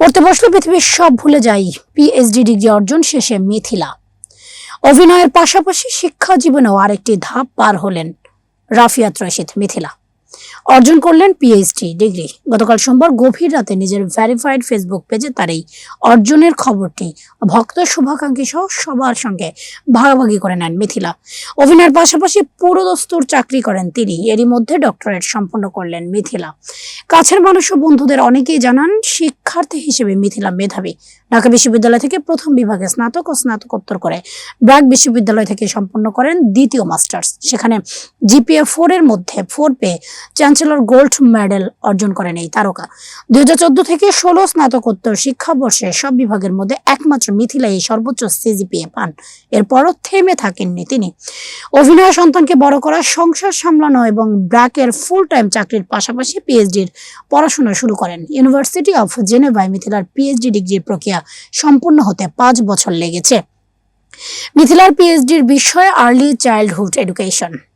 পড়তে বসলে পৃথিবীর সব ভুলে যাই। পিএইচডি ডিগ্রি অর্জন শেষে মিথিলা। অভিনয়ের পাশাপাশি শিক্ষা জীবনেও আরেকটি ধাপ পার হলেন রাফিয়াত রশিদ মিথিলা। অর্জন করলেন পিএইচডি ডিগ্রি গতকাল সোমবার গভীর রাতে নিজের ভেরিফাইড ফেসবুক পেজে তার এই অর্জনের খবরটি ভক্ত শুভাকাঙ্ক্ষী সহ সবার সঙ্গে ভাগাভাগি করে নেন মিথিলা। অভিনয়ের পাশাপাশি পুরোদস্তুর চাকরি করেন তিনি। এরই মধ্যে ডক্টরেট সম্পন্ন করলেন মিথিলা। কাছের মানুষ ও বন্ধুদের অনেকেই জানান, শিক্ষার্থী হিসেবে মিথিলা মেধাবী। ঢাকা বিশ্ববিদ্যালয় থেকে প্রথম বিভাগে স্নাতক ও স্নাতকোত্তর করে ব্র্যাক বিশ্ববিদ্যালয় থেকে সম্পন্ন করেন দ্বিতীয় মাস্টার্স। সেখানে জিপিএ ফোর এর মধ্যে ফোর পেয়ে চ্যান্সেলর গোল্ড মেডেল অর্জন করেন এই তারকা। দুই থেকে ষোলো স্নাতকোত্তর শিক্ষাবর্ষে সব বিভাগের মধ্যে একমাত্র মিথিলা এই সর্বোচ্চ সিজিপিএ পান। এরপরও থেমে থাকেননি তিনি। অভিনয় সন্তানকে বড় করা, সংসার সামলানো এবং ব্র্যাকের ফুল টাইম চাকরির পাশাপাশি পিএইচডির পড়াশোনা শুরু করেন। ইউনিভার্সিটি অফ জেনেভায় মিথিলার পিএইচডি ডিগ্রির প্রক্রিয়া সম্পূর্ণ হতে পাঁচ বছর লেগেছে। মিথিলার পিএইচডির বিষয় আর্লি চাইল্ডহুড এডুকেশন।